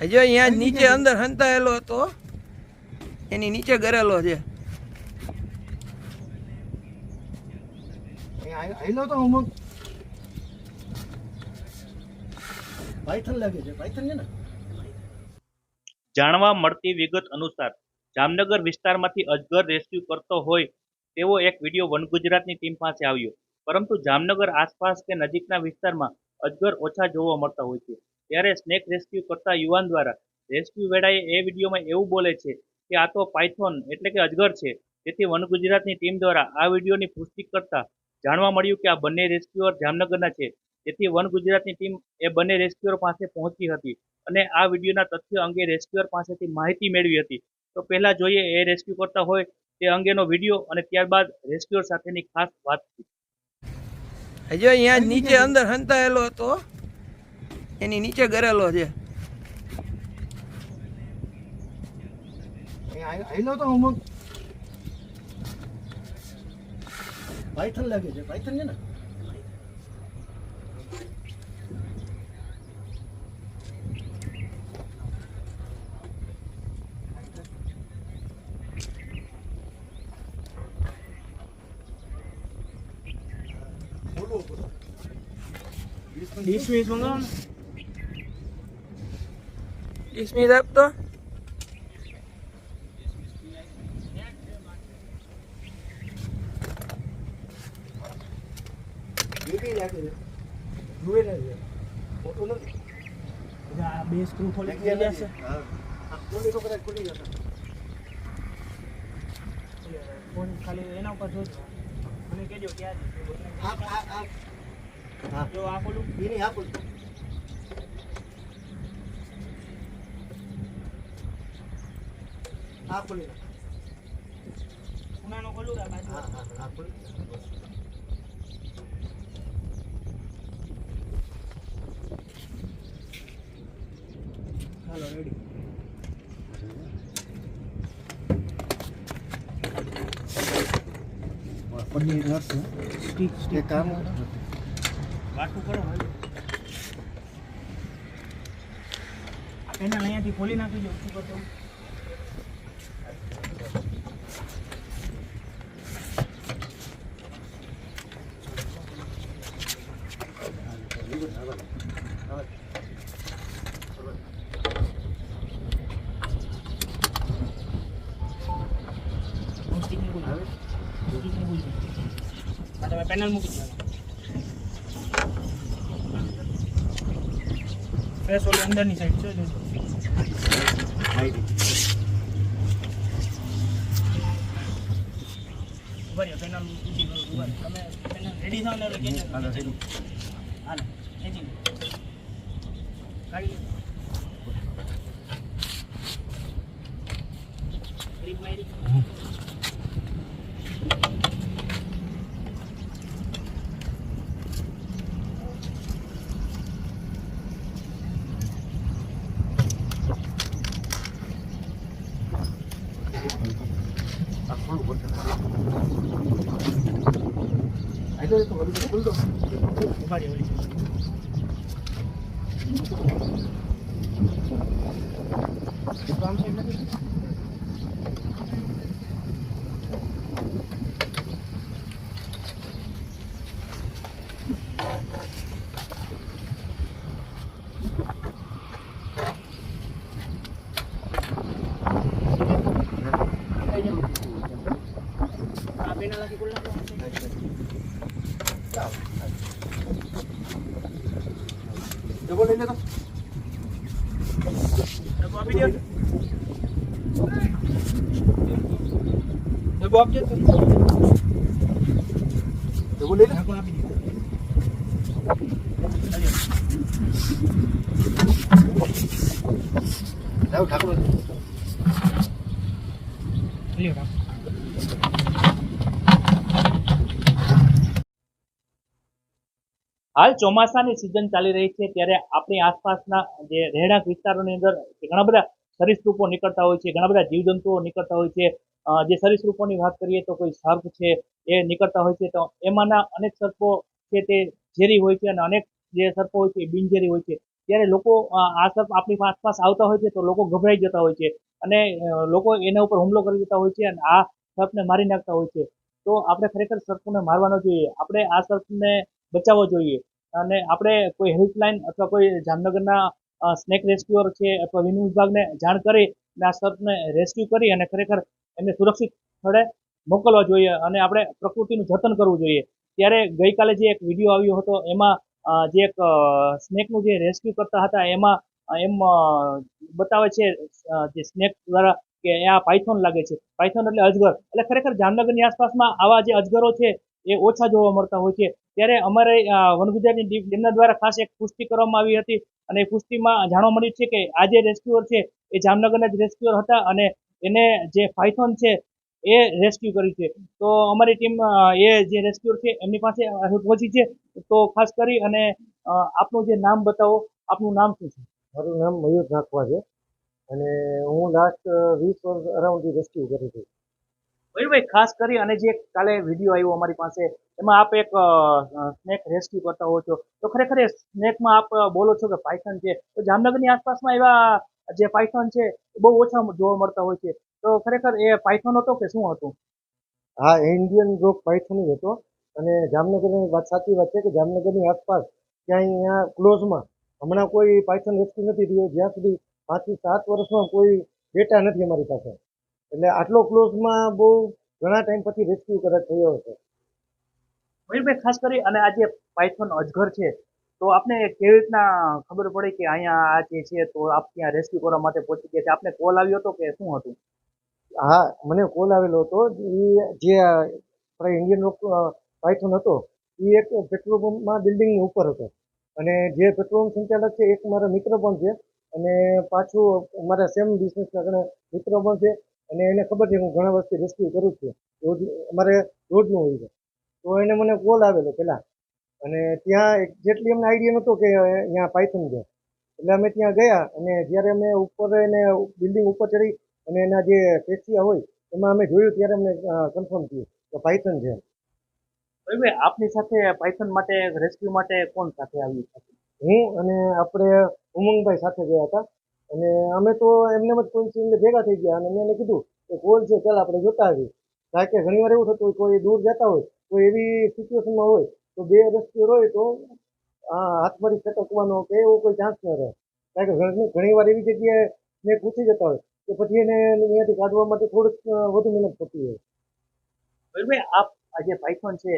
હજો અહીંયા નીચે અંદર હંતાયેલો હતો. એની નીચે ગરેલો છે. આયલો તો અમુક. પાયથન લાગે છે. પાયથન છે ને? જાણવા મળતી વિગત અનુસાર જામનગર વિસ્તારમાંથી અજગર રેસ્ક્યુ કરતો હોય તેવો એક વીડિયો વન ગુજરાતની ટીમ પાસે આવ્યો. પરંતુ જામનગર આસપાસ કે નજીકના વિસ્તારમાં અજગર ઓછા જોવા મળતા હોય છે. ત્યારે સ્નેક રેસ્ક્યુ કરતા યુવાન દ્વારા. રેસ્ક્યુ વેળાએ એ વિડીયોમાં એવું બોલે છે કે આ તો પાયથોન એટલે કે અજગર છે. તેથી વન ગુજરાતની ટીમ દ્વારા આ વિડીયોની પુષ્ટિ કરતા જાણવા મળ્યું કે આ બંને રેસ્ક્યુઅર જામનગરના છે. તેથી વન ગુજરાતની ટીમ એ બંને રેસ્ક્યુઅર પાસે પહોંચી હતી અને આ વિડીયોના તથ્ય અંગે રેસ્ક્યુઅર પાસેથી માહિતી મેળવી હતી. તો પહેલા જોઈએ એ રેસ્ક્યુ કરતા હોય તે અંગેનો વીડિયો અને ત્યારબાદ રેસ્ક્યુઅર સાથેની ખાસ વાતચીત. હજુ અહીંયા નીચે અંદર હંતાયેલો હતો. એની નીચે ગરેલો છે. આયલો તો અમુક. પાયથન લાગે છે. પાયથન છે ને? ડિસમિસ મંગાવો ને. ડિસમિસ આપતો છે છે બે સ્ક્રૂ ખોલી કદાચ જશે ફોન ખાલી એના ઉપર જોજો મને કહેજો ક્યાં આ આ આ હા. જો આ ખોલું એની આ ખોલી આ ખોલી નાખ. ખૂણાનો ખોલું કે બાજુ? હા હા આ ખોલી હાલો રેડી પનીર રસ સ્ટીક એક કામ વાટું કરો આ અહીંયાથી ખોલી નાખીજો શું કરતો હું સ્ટીક મૂકું છું. સ્ટીક મૂકું છું. આ તમે પેનલ મૂકી દો ફેસ ઓલી અંદરની સાઈડ છે રહ્યો પેનલ મૂકી. તમે પેનલ રેડી થાવ ને એટલે કહેજો. હાલો ખેંચી. કાઢી લો. ગ્રીપ મારી. આયલો Để bóp chứ Để bóp lên Đâu thẳng luôn Liều đâu હાલ ચોમાસાની સિઝન ચાલી રહી છે, ત્યારે આપણી આસપાસના જે રહેણાંક વિસ્તારોની અંદર ઘણા બધા સરીસૃપો નીકળતા હોય છે, ઘણા બધા જીવજંતુઓ નીકળતા હોય છે જે સરીસૃપોની વાત કરીએ તો કોઈ સર્પ છે, એ નીકળતા હોય છે, તો એમાંના અનેક સર્પો છે તે ઝેરી હોય છે અને અનેક જે સર્પો હોય છે એ બિનઝેરી હોય છે. ત્યારે લોકો આ સર્પ આપણી આસપાસ આવતા હોય છે તો લોકો ગભરાઈ જતા હોય છે અને લોકો એના ઉપર હુમલો કરી દેતા હોય છે અને આ સર્પને મારી નાખતા હોય છે. તો આપણે ખરેખર સર્પને મારવાનો જોઈએ. આપણે આ સર્પને બચાવવો જોઈએ. અને આપણે કોઈ હેલ્પલાઇન અથવા કોઈ જામનગરના સ્નેક રેસ્ક્યુઅર છે અથવા વન વિભાગને જાણ કરી અને આ સર્પને રેસ્ક્યુ કરી અને ખરેખર એમને સુરક્ષિત સ્થળે મોકલવા જોઈએ અને આપણે પ્રકૃતિનું જતન કરવું જોઈએ. ત્યારે ગઈકાલે જે એક વીડિયો આવ્યો હતો, એમાં જે એક સ્નેકનું જે રેસ્ક્યુ કરતા હતા, એમાં એમ બતાવે છે જે સ્નેક દ્વારા કે આ પાયથોન લાગે છે. પાયથોન એટલે અજગર. એટલે ખરેખર જામનગરની આસપાસમાં આવા જે અજગરો છે, એ ઓછા જોવા મળતા હોય છે. ત્યારે અમારે વન ગુજરાતની ટીમ, તેમના દ્વારા ખાસ એક પુષ્ટિ કરવામાં આવી હતી અને એ પુષ્ટિમાં જાણવા મળ્યું છે કે આ જે રેસ્ક્યુઅર છે, એ જામનગરના જ રેસ્ક્યુઅર હતા અને એને જે ફાઇથોન છે, એ રેસ્ક્યુ કર્યું છે. તો અમારી ટીમ એ જે રેસ્ક્યુઅર છે, એમની પાસે પહોંચી છે. તો ખાસ કરી અને આપનું જે નામ બતાવો, આપનું નામ શું છે? મારું નામ મયુર નાખવા છે અને હું લાસ્ટ વીસ વર્ષ અરાઉન્ડથી રેસ્ક્યુ કરું છું. મયુરભાઈ ખાસ કરી અને જે કાલે વીડિયો આવ્યો અમારી પાસે, એમાં આપ એક સ્નેક રેસ્ક્યુ કરતા હો છો. તો ખરેખર એ સ્નેકમાં આપ બોલો છો કે પાયથન છે. તો જામનગરની આસપાસમાં એવા જે પાયથન છે, એ બહુ ઓછા જોવા મળતા હોય છે. તો ખરેખર એ પાયથન હતો કે શું હતું? હા ઇન્ડિયન રોક પાયથન જ હતો. અને જામનગરની વાત સાચી વાત છે કે જામનગરની આસપાસ ક્યાંય અહીંયા ક્લોઝમાં હમણાં કોઈ પાયથન રેસ્ક્યુ નથી થયો જ્યાં સુધી પાંચથી સાત વર્ષમાં કોઈ ડેટા નથી અમારી પાસે. એટલે આટલો ક્લોઝમાં બહુ ઘણા ટાઈમ પછી રેસ્ક્યુ કરે થયો હતો મયુરભાઈ ખાસ કરી અને આ જે પાયથોન અજગર છે તો આપને કેવી રીતના ખબર પડી કે અહીંયા આ જે છે તો આપ ત્યાં રેસ્ક્યુ કરવા માટે પહોંચી ગયા છે? આપને કોલ આવ્યો હતો કે શું હતું? હા મને કોલ આવેલો હતો. એ જે આપણે ઇન્ડિયન રોક પાયથન હતો એ એક પેટ્રોલ પંપમાં બિલ્ડિંગની ઉપર હતો. અને જે પેટ્રોલ પંપ સંચાલક છે એક મારા મિત્ર પણ છે. અને પાછું મારા સેમ બિઝનેસના ઘણા મિત્ર પણ છે. અને એને ખબર છે હું ઘણા વર્ષથી રેસ્ક્યુ કરું છું. રોજ અમારે રોજનું હોય છે. તો એને મને કોલ આવેલો પહેલાં અને ત્યાં જેટલી અમને આઈડિયા નહોતો કે અહીંયા પાયથન છે. એટલે અમે ત્યાં ગયા અને જ્યારે અમે ઉપર એને બિલ્ડિંગ ઉપર ચડી અને એના જે પેશિયા હોય એમાં અમે જોયું ત્યારે અમને કન્ફર્મ થયું કે પાયથન છે. આપની સાથે પાયથન માટે રેસ્ક્યુ માટે કોણ સાથે આવ્યું? હું અને આપણે ઉમંગભાઈ સાથે ગયા હતા. અને અમે તો એમને જ કોઈ ભેગા થઈ ગયા અને મેં એને કીધું કે કોલ છે, ચાલ આપણે જોતા આવીએ. કારણ કે ઘણી વાર એવું થતું હોય, કોઈ દૂર જતા હોય, કોઈ એવી સિચ્યુએશનમાં હોય, તો બે રસ્તીઓ હોય તો આ હાથમાંથી છટકવાનો કે એવો કોઈ ચાન્સ ન રહે. કારણ કે ઘણી વાર એવી જગ્યાએ મેં પૂછી જતા હોય, તો પછી એને અહીંયાથી કાઢવા માટે થોડુંક વધુ મહેનત થતી હોય. આપ આ જે પાયથોન છે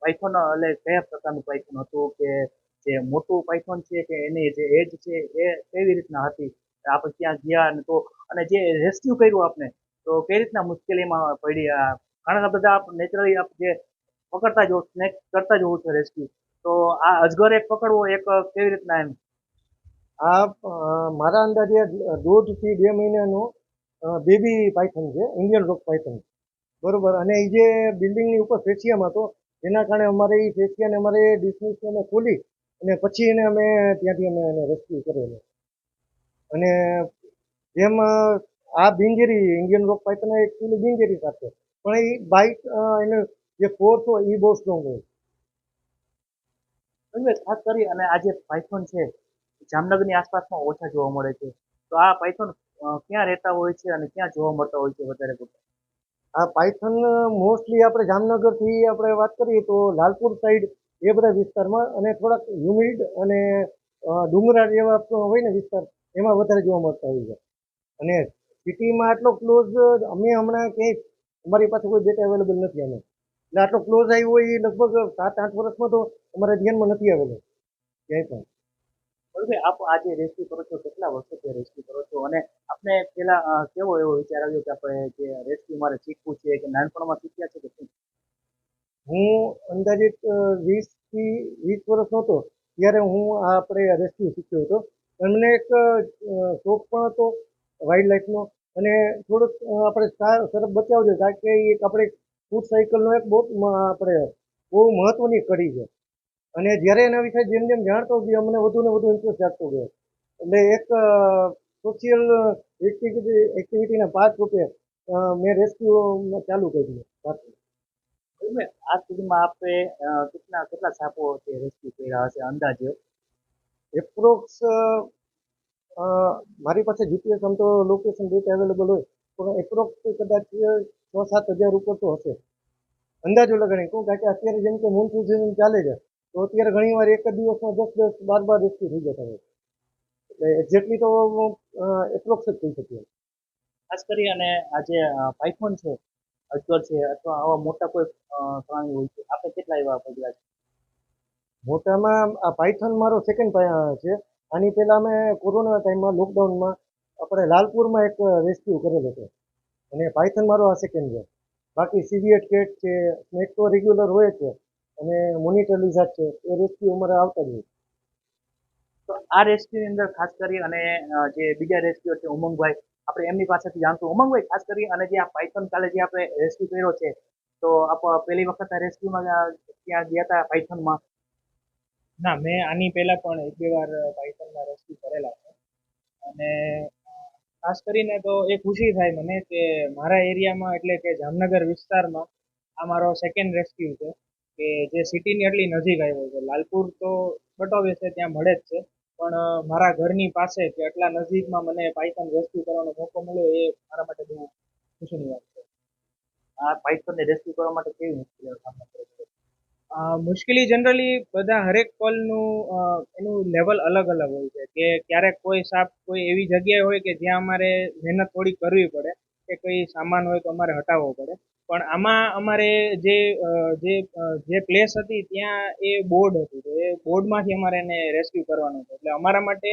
પાઇથોન એટલે કયા પ્રકારનું પાઇથોન હતું કે જે મોટું પાયથોન છે કે એની જે એજ છે, એ કેવી રીતના હતી? આપણે ત્યાં ગયા અને તો, અને જે રેસ્ક્યુ કર્યું આપને, તો કઈ રીતના મુશ્કેલીમાં પડી ઘણા બધા આપ નેચરલી આપ જે પકડતા જો સ્નેક કરતા જ છે રેસ્ક્યુ તો આ અજગર એક પકડવો, એક કેવી રીતના એમ? આ મારા અંદાજે દોઢથી બે મહિનાનો બેબી પાયથન છે ઇન્ડિયન રોક પાયથન બરોબર, અને એ જે બિલ્ડિંગની ઉપર ફેસિયમ હતો, એના કારણે અમારે એ ફેસિયાને અમારે ડિસમિસ અમે ખોલી અને પછી એને અમે ત્યાંથી અમે એને રેસ્ક્યુ કરેલો. અને જેમ આ બિંજેરી ઇન્ડિયન રોક પાયથન એકચ્યુઅલી બિંજેરી સાથે પણ એ બાઇક એનો જે ફોર્સ હોય એ બહુ સ્ટ્રોંગ હોય. ખાસ કરી અને આ જે પાઇથોન છે જામનગરની આસપાસમાં ઓછા જોવા મળે છે. તો આ પાઇથોન ક્યાં રહેતા હોય છે અને ક્યાં જોવા મળતા હોય છે વધારે પડતા? આ પાયથન મોસ્ટલી આપણે જામનગરથી આપણે વાત કરીએ તો લાલપુર સાઈડ એ બધા વિસ્તારમાં અને થોડાક હ્યુમિડ અને ડુંગરાળ જેવા હોય ને વિસ્તાર, એમાં વધારે જોવા મળતા હોય છે. અને સિટીમાં આટલો ક્લોઝ અમે હમણાં ક્યાંય, અમારી પાસે કોઈ ડેટા અવેલેબલ નથી અમે એટલે આટલો ક્લોઝ આવ્યો હોય એ લગભગ સાત આઠ વર્ષમાં તો અમારા ધ્યાનમાં નથી આવેલો, ક્યાંય પણ. બરોબર આપ આજે રેસ્ક્યુ કરો છો, કેટલા વર્ષોથી રેસ્ક્યુ કરો છો? અને આપને પેલા કેવો એવો વિચાર આવ્યો કે આપણે જે રેસ્ક્યુ મારે શીખવું છે કે નાનપણમાં શીખ્યા છે કે શું હું અંદાજિત વીસથી વીસ વર્ષનો હતો, ત્યારે હું આ આપણે રેસ્ક્યુ શીખ્યો હતો. એમને એક શોખ પણ હતો વાઇલ્ડ લાઈફનો અને થોડોક આપણે સરસ બચાવજો કારણ કે એક આપણે ફૂડ સાયકલનો એક બહુ આપણે બહુ મહત્વની કડી છે. અને જ્યારે એના વિશે જેમ જેમ જાણતો ગયો અમને વધુ ને વધુ ઇન્ટરેસ્ટ જાગતો ગયો. એટલે એક સોશિયલ એક્ટિવિટી એક્ટિવિટીના પાંચ રૂપે મેં રેસ્ક્યુ ચાલુ કર્યું. બરોબર આજ સુધીમાં આપે કેટલા કેટલા સાપો છે રેસ્ક્યુ કર્યા હશે અંદાજે? એપ્રોક્સ મારી પાસે જીપીએસ આમ તો લોકેશન ડેટા અવેલેબલ હોય પણ એપ્રોક્સ કદાચ છ સાત હજાર ઉપર તો હશે. અંદાજો લગાડી કહું કારણ કે અત્યારે જેમ કે મોન્સૂન સિઝન ચાલે છે તો અત્યારે ઘણી વાર એક જ દિવસમાં દસ દસ બાર બાર રેસ્ક્યુ થઈ જતા હોય. એટલે એક્ઝેક્ટલી તો એપ્રોક્સ જ કહી શકીએ. ખાસ કરી અને આ જે પાયથોન છે અજગર છે અથવા આવા મોટા કોઈ પ્રાણી હોય છે. આપણે કેટલા એવા પગલા છે? મોટામાં આ પાયથન મારો સેકન્ડ છે. આની પહેલાં અમે કોરોના ટાઈમમાં લોકડાઉનમાં આપણે લાલપુરમાં એક રેસ્ક્યુ કરેલો હતો. અને પાયથન મારો આ સેકન્ડ છે. બાકી સીવીએટ કેટ છે સ્નેક તો રેગ્યુલર હોય છે. અને મોનિટર લિઝાર્ડ છે. એ રેસ્ક્યુ અમારે આવતા જ હોય તો આ રેસ્ક્યુની અંદર ખાસ કરી અને જે બીજા રેસ્ક્યુ છે ઉમંગભાઈ આપણે એમની પાસેથી જાણશું ઉમંગભાઈ ખાસ કરી અને જે આ પાયથન કાલે જે આપણે રેસ્ક્યુ કર્યો છે, તો આપ પહેલી વખત રેસ્ક્યુમાં ત્યાં ગયા હતા પાયથનમાં ના, મેં આની પહેલા પણ એક બે વાર પાયથનના રેસ્ક્યુ કરેલા છે. અને ખાસ કરીને તો એ ખુશી થાય મને કે મારા એરિયામાં એટલે કે જામનગર વિસ્તારમાં આ મારો સેકન્ડ રેસ્ક્યુ છે, કે જે સિટીની એટલી નજીક આવ્યો છે. લાલપુર તો બટોવે છે, ત્યાં મળે જ છે. પણ મારા ઘરની પાસે કે આટલા નજીકમાં મને પાયથન રેસ્ક્યુ કરવાનો મોકો મળ્યો એ મારા માટે બહુ ખુશીની વાત છે. આ પાયથનને રેસ્ક્યુ કરવા માટે કેવી મુશ્કેલીનો સામનો કરવો મુશ્કેલી જનરલી બધા હરેક કોલનું એનું લેવલ અલગ અલગ હોય છે. કે ક્યારેક કોઈ સાપ કોઈ એવી જગ્યાએ હોય કે જ્યાં અમારે મહેનત થોડી કરવી પડે કે કોઈ સામાન હોય તો અમારે હટાવવો પડે. પણ આમાં અમારે જે જે જે પ્લેસ હતી ત્યાં એ બોર્ડ હતું. તો એ બોર્ડમાંથી અમારે એને રેસ્ક્યુ કરવાનું હતું. એટલે અમારા માટે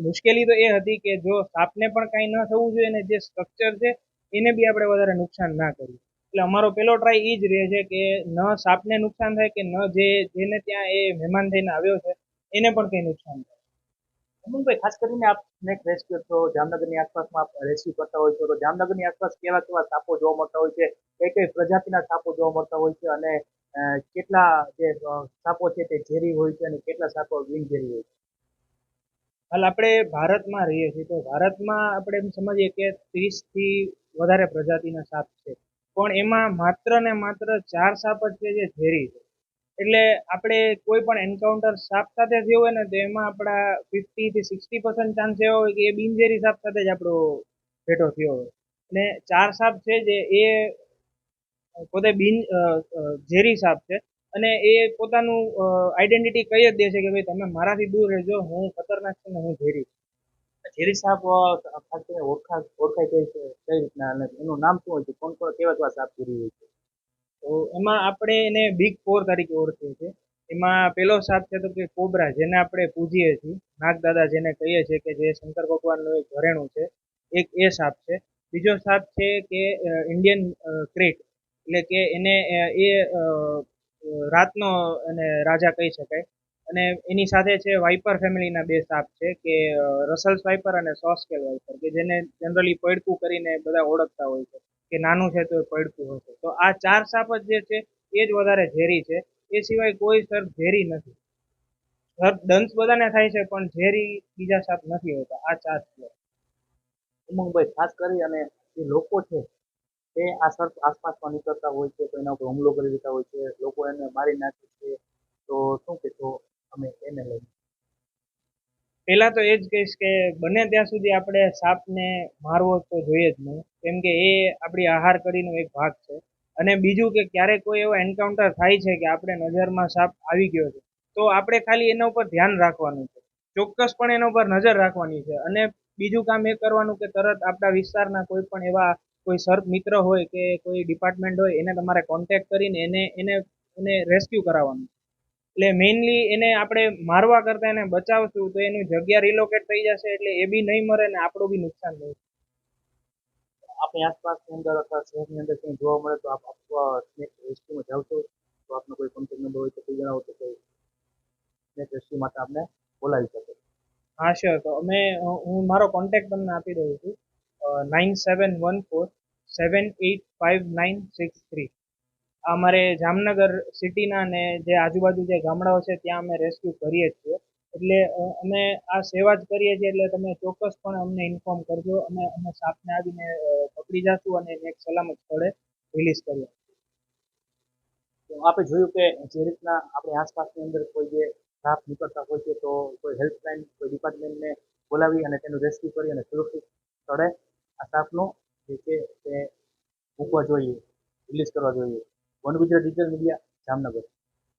મુશ્કેલી તો એ હતી કે જો સાપને પણ કાંઈ ન થવું જોઈએ અને જે સ્ટ્રક્ચર છે, એને બી આપણે વધારે નુકસાન ના કરીએ. એટલે અમારો પેલો ટ્રાય એ જ રહે છે કે ન સાપને નુકસાન થાય કે ન જે, જેને ત્યાં એ મહેમાન થઈને આવ્યો છે, એને પણ કંઈ નુકસાન થાય. ઉમંગભાઈ ખાસ કરીને આપને એક રેસ્ક્યુ છો જામનગરની આસપાસમાં આપ રેસ્ક્યુ કરતા હોય છો, તો જામનગરની આસપાસ કેવા કેવા સાપો જોવા મળતા હોય છે, કઈ કઈ પ્રજાતિના સાપો જોવા મળતા હોય છે અને કેટલા જે સાપો છે તે ઝેરી હોય છે અને કેટલા સાપો બિનઝેરી હોય છે? હાલ આપણે ભારતમાં રહીએ છીએ, તો ભારતમાં આપણે એમ સમજીએ કે ત્રીસથી વધારે પ્રજાતિના સાપ છે, પણ એમાં માત્ર ને માત્ર ચાર સાપ જ છે જે ઝેરી છે. એટલે આપણે કોઈ પણ એન્કાઉન્ટર સાપ સાથે થયું હોય ને, તો એમાં આપણા ફિફ્ટી થી સિક્સટી પર્સન્ટ ચાન્સ એવો હોય કે એ બિનઝેરી સાપ સાથે જ આપણો ભેટો થયો હોય. અને ચાર સાપ છે જે એ પોતે બિન ઝેરી સાપ છે. અને એ પોતાનું આઈડેન્ટિટી કહી જ દે છે કે ભાઈ તમે મારાથી દૂર રહેજો, હું ખતરનાક છું ને હું ઝેરી ઝેરી સાપ ખાસ કરીને ઓળખા, ઓળખાય કઈ છે કઈ રીતના એનું નામ શું હોય છે? કોણ કોણ કેવા કેવા સાપ ઝેરી હોય છે? તો એમાં આપણે એને બિગ ફોર તરીકે ઓળખીએ છીએ. એમાં પેલો સાપ છે તો કે કોબરા, જેને આપણે પૂજીએ છીએ. નાગદાદા જેને કહીએ છીએ કે જે શંકર ભગવાનનું એક ઘરેણું છે, એક એ સાપ છે. બીજો સાપ છે કે ઇન્ડિયન ક્રેટ એટલે કે એને એ રાતનો એને રાજા કહી શકાય. અને એની સાથે છે વાઇપર ફેમિલીના બે સાપ છે કે રસલ્સ વાઇપર અને સોસ્કેલ વાઇપર કે જેને જનરલી પડકું કરીને બધા ઓળખતા હોય છે. કે નાનું છે તો એ પડતું હશે. તો આ ચાર સાપ જ જે છે, એ જ વધારે ઝેરી છે. એ સિવાય કોઈ સર્પ ઝેરી નથી. સર્પ દંશ બધાને થાય છે, પણ ઝેરી બીજા સાપ નથી હોતા. આ ચાર છે. ઉમંગભાઈ, ખાસ કરી અને જે લોકો છે તે આ સર્પ આસપાસમાં નીકળતા હોય છે તો એના ઉપર હુમલો કરી દેતા હોય છે, લોકો એને મારી નાખે છે. તો શું કહેશો? અમે એને લઈને. પહેલા તો એ જ કહીશ કે બને ત્યાં સુધી આપણે સાપને મારવો તો જોઈએ જ નહીં. કેમ કે એ આપણી આહાર કરીનો એક ભાગ છે. અને બીજું કે ક્યારેક કોઈ એવો એન્કાઉન્ટર થાય છે કે આપણે નજરમાં સાપ આવી ગયો છે, તો આપણે ખાલી એના ઉપર ધ્યાન રાખવાનું છે. ચોક્કસપણે એના ઉપર નજર રાખવાની છે. અને બીજું કામ એ કરવાનું કે તરત આપણા વિસ્તારના કોઈ પણ એવા કોઈ સર્પ મિત્ર હોય કે કોઈ ડિપાર્ટમેન્ટ હોય, એને તમારે કોન્ટેક્ટ કરીને એને એને એને રેસ્ક્યુ કરાવવાનું. એટલે મેઇનલી એને આપણે મારવા કરતાં એને બચાવશું તો એની જગ્યા રિલોકેટ થઈ જશે એટલે એ બી નહીં મરે ને આપણું બી નુકસાન નહીં. આપણી આસપાસની અંદર અથવા શહેરની અંદર કંઈ જોવા મળે તો આપ સ્નેક રેસ્ક્યુમાં જાવ છો? તો આપનો કોઈ કોન્ટેક્ટ નંબર હોય તો કોઈ જણાવો તો કોઈ સ્નેક રેસ્ક્યુ માટે આપને બોલાવી શકે. હા શ્યોર તો અમે હું મારો કોન્ટેક્ટ તમને આપી દઉં છું. Nine seven one four seven eight five nine six three અમારે જામનગર સિટીના ને જે આજુબાજુ જે ગામડાઓ છે, ત્યાં અમે રેસ્ક્યુ કરીએ છીએ. એટલે અમે આ સેવા જ કરીએ છીએ, એટલે તમે ચોક્કસપણે અમને ઇન્ફોર્મ કરજો. અને અમે સાપને આવીને પકડી જશું અને એક સલામત સ્થળે રિલીઝ કરીએ. તો આપણે જોયું કે જે રીતના આપણી આસપાસની અંદર કોઈ જે સાપ નીકળતા હોય છે, તો કોઈ હેલ્પલાઇન કોઈ ડિપાર્ટમેન્ટને બોલાવી અને તેનું રેસ્ક્યુ કરી અને સુરક્ષિત સ્થળે આ સાપનો જે છે તે મૂકવા જોઈએ રિલીઝ કરવા જોઈએ. One Gujarat digital media Jamnagar